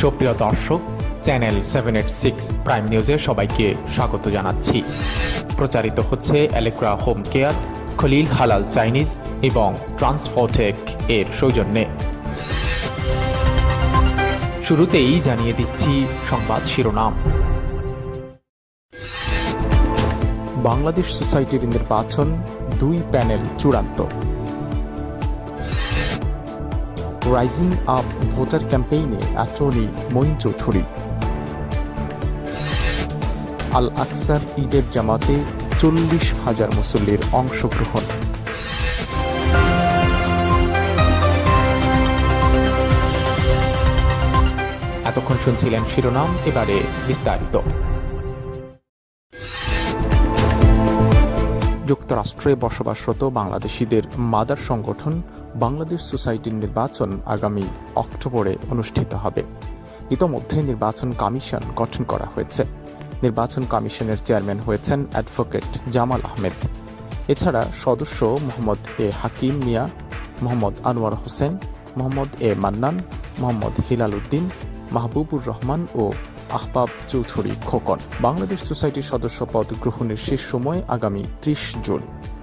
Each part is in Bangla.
সুপ্রিয় দর্শক, channel seven eight six prime নিউজে সবাইকে স্বাগত জানাচ্ছি। প্রচারিত হচ্ছে অ্যালেক্রা হোম কেয়ার খলিল হালাল চাইনিজ এবং ট্রান্সফোটেক এর সৌজন্যে। শুরুতেই জানিয়ে দিচ্ছি সংবাদ শিরোনাম। বাংলাদেশ সোসাইটির নির্বাচন দুই প্যানেল চূড়ান্ত। রাইজিং আপ ভোটার ক্যাম্পেইনে অ্যাটর্নি মঈন চৌধুরী আল আকসার ঈদের জামাতে চল্লিশ হাজার মুসল্লির অংশগ্রহণ। এতক্ষণ শুনছিলেন শিরোনাম, এবারে বিস্তারিত। যুক্তরাষ্ট্রে বসবাসরত বাংলাদেশিদের মাদার সংগঠন বাংলাদেশ সোসাইটির নির্বাচন আগামী অক্টোবরে অনুষ্ঠিত হবে। ইতোমধ্যে নির্বাচন কমিশন গঠন করা হয়েছে। নির্বাচন কমিশনের চেয়ারম্যান হয়েছেন অ্যাডভোকেট জামাল আহমেদ। এছাড়া সদস্য মোহাম্মদ এ হাকিম মিয়া, মোহাম্মদ আনোয়ার হোসেন, মোহাম্মদ এ মান্নান, মোহাম্মদ হিলাল উদ্দিন, মাহবুবুর রহমান ও আহবাব চৌধুরী খোকন। বাংলাদেশ সোসাইটির সদস্য পদ গ্রহণের শেষ সময় আগামী ত্রিশ জুন।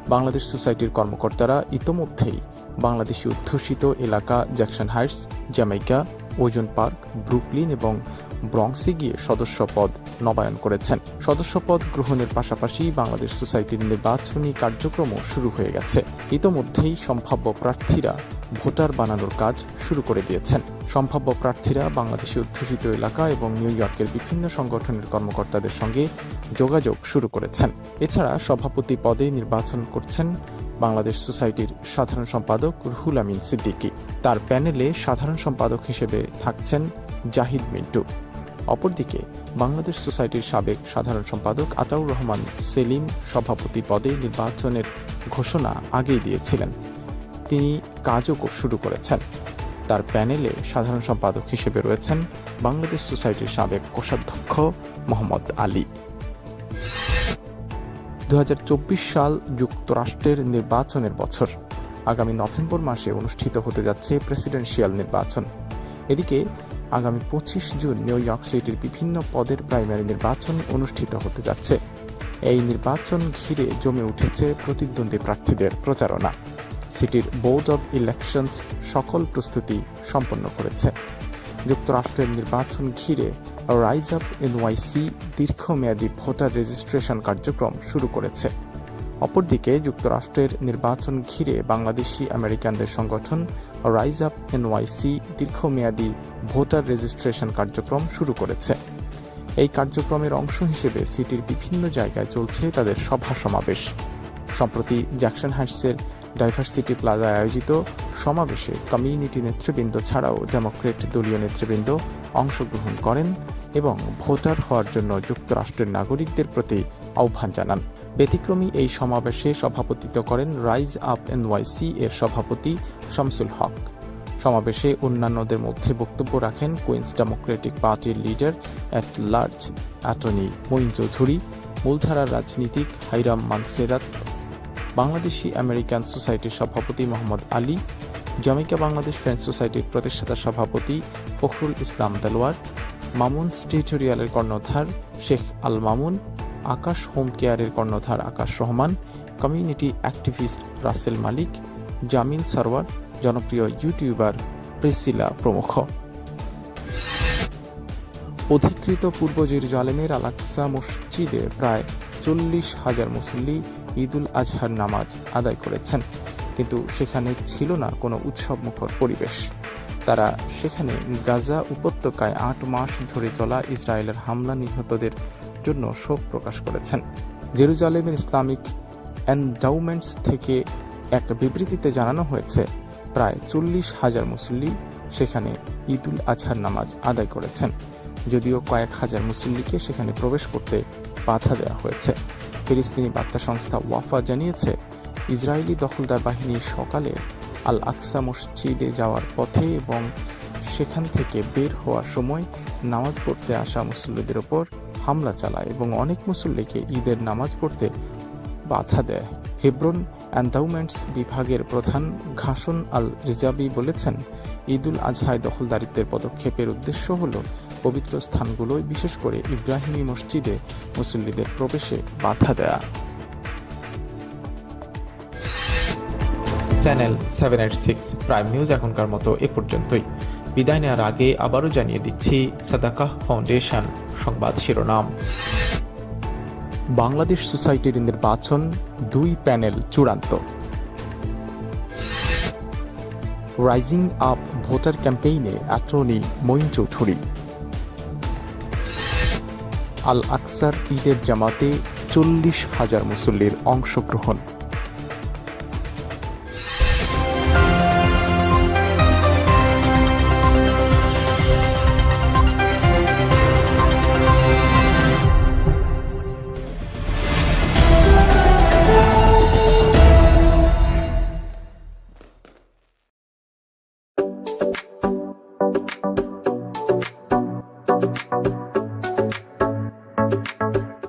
বাংলাদেশ সোসাইটির কর্মকর্তারা ইতোমধ্যেই বাংলাদেশি অধ্যুষিত এলাকা Jackson Heights, Jamaica, Ozone Park, Brooklyn এবং ব্রংসে গিয়ে সদস্য পদ নবায়ন করেছেন। সদস্য পদ গ্রহণের পাশাপাশি বাংলাদেশ সোসাইটির নির্বাচনী কার্যক্রমও শুরু হয়ে গেছে। ইতোমধ্যেই সম্ভাব্য প্রার্থীরা ভোটার বানানোর কাজ শুরু করে দিয়েছেন। সম্ভাব্য প্রার্থীরা বাংলাদেশে অধ্যুষিত এলাকা এবং নিউ ইয়র্কের বিভিন্ন সংগঠনের কর্মকর্তাদের সঙ্গে যোগাযোগ শুরু করেছেন। এছাড়া সভাপতি পদে নির্বাচন করছেন বাংলাদেশ সোসাইটির সাধারণ সম্পাদক রুহুল আমিন সিদ্দিকী। তার প্যানেলে সাধারণ সম্পাদক হিসেবে থাকছেন জাহিদ মিন্টু। অপরদিকে বাংলাদেশ সোসাইটির সাবেক সাধারণ সম্পাদক আতাউর রহমান সেলিম সভাপতি পদে নির্বাচনের ঘোষণা আগেই দিয়েছিলেন। তিনি কাজও শুরু করেছেন। তার প্যানেলে সাধারণ সম্পাদক হিসেবে রয়েছেন বাংলাদেশ সোসাইটির সাবেক কোষাধ্যক্ষ মোহাম্মদ আলী। দু হাজার চব্বিশ সাল যুক্তরাষ্ট্রের নির্বাচনের বছর, আগামী নভেম্বর মাসে অনুষ্ঠিত হতে যাচ্ছে প্রেসিডেন্সিয়াল নির্বাচন। এদিকে, আগামী পঁচিশ জুন নিউ ইয়র্ক সিটির বিভিন্ন পদের প্রাইমারি নির্বাচন অনুষ্ঠিত হতে যাচ্ছে। এই নির্বাচন ঘিরে জমে উঠেছে প্রতিদ্বন্দ্বী প্রার্থীদের প্রচারণা। সিটির বোর্ড অব ইলেকশনস সকল প্রস্তুতি সম্পন্ন করেছে। যুক্তরাষ্ট্রের নির্বাচন ঘিরে রাইজ আপ এনওয়াইসি দীর্ঘমেয়াদী ভোটার রেজিস্ট্রেশন কার্যক্রম শুরু করেছে। অপরদিকে, যুক্তরাষ্ট্রের নির্বাচন ঘিরে বাংলাদেশি আমেরিকানদের সংগঠন রাইজ আপ এনওয়াইসি দীর্ঘমেয়াদী ভোটার রেজিস্ট্রেশন কার্যক্রম শুরু করেছে। এই কার্যক্রমের অংশ হিসেবে সিটির বিভিন্ন জায়গায় চলছে তাদের সভা সমাবেশ। সম্প্রতি জ্যাকসন হাইটসের ডাইভার্সিটি প্লাজায় আয়োজিত সমাবেশে কমিউনিটি নেতৃবৃন্দ ছাড়াও ডেমোক্রেট দলীয় নেতৃবৃন্দ অংশগ্রহণ করেন এবং ভোটার হওয়ার জন্য যুক্তরাষ্ট্রের নাগরিকদের প্রতি আহ্বান জানান। ব্যতিক্রমী এই সমাবেশে সভাপতিত্ব করেন রাইজ আপ এনওয়াইসি এর সভাপতি শামসুল হক। সমাবেশে অন্যান্যদের মধ্যে বক্তব্য রাখেন কুইন্স ডেমোক্রেটিক পার্টির leader at large attorney Moin Chowdhury, মূলধারার রাজনীতিক হাইরাম মানসেরাত বাংলাদেশি আমেরিকান সোসাইটির সভাপতি মোহাম্মদ আলী, জামাইকা বাংলাদেশ ফ্রেন্ড সোসাইটির প্রতিষ্ঠাতা সভাপতি ফখরুল ইসলাম দেলোয়ার, মামুন টেরিটোরিয়ালের কর্ণধার শেখ আল মামুন, আকাশ হোম কেয়ারের কর্ণধার Akash Rahman, community activist Russell Malik, Jamil Sarwar জনপ্রিয় ইউটিউবার প্রিসিলা প্রমুখ। অধিকৃত পূর্ব জেরুজালেমের আলাক্সা মসজিদে প্রায় চল্লিশ হাজার মুসল্লি ঈদুল আজহার নামাজ আদায় করেছেন। কিন্তু সেখানে ছিল না কোনো উৎসবমুখর পরিবেশ। তারা সেখানে গাজা উপত্যকায় আট মাস ধরে চলা ইসরায়েলের হামলা নিহতদের জন্য শোক প্রকাশ করেছেন। জেরুজালেমের ইসলামিক এন্ডাউমেন্টস থেকে এক বিবৃতিতে জানানো হয়েছে, প্রায় চল্লিশ হাজার মুসল্লি সেখানে ঈদুল আজহার নামাজ আদায় করেছেন। যদিও কয়েক হাজার মুসল্লিকে সেখানে প্রবেশ করতে বাধা দেওয়া হয়েছে। ফিলিস্তিনি বার্তা সংস্থা ওয়াফা জানিয়েছে, ইসরায়েলি দখলদার বাহিনী সকালে আল আকসা মসজিদে যাওয়ার পথে এবং সেখান থেকে বের হওয়ার সময় নামাজ পড়তে আসা মুসল্লিদের ওপর হামলা চালায় এবং অনেক মুসল্লিকে ঈদের নামাজ পড়তে বাধা দেয়। হেব্রন অ্যান্ডাউমেন্টস বিভাগের প্রধান ঘাসন আল রিজাবি বলেছেন, ঈদুল আজহায় দখলদারিত্বের পদক্ষেপের উদ্দেশ্য হল পবিত্র স্থানগুলোয় বিশেষ করে ইব্রাহিমী মসজিদে মুসল্লিদের প্রবেশে বাধা দেয়া। Channel seven eight six prime news এখনকার মতো এ পর্যন্তই। বিদায় নেওয়ার আগে আবারও জানিয়ে দিচ্ছি সাদাকাহ ফাউন্ডেশন সংবাদ শিরোনাম। বাংলাদেশ সোসাইটির নির্বাচন দুই প্যানেল চূড়ান্ত। রাইজিং আপ ভোটার ক্যাম্পেইনে অ্যাটর্নি মঈন চৌধুরী। আল আকসার ঈদের জামাতে চল্লিশ হাজার মুসল্লির অংশগ্রহণ।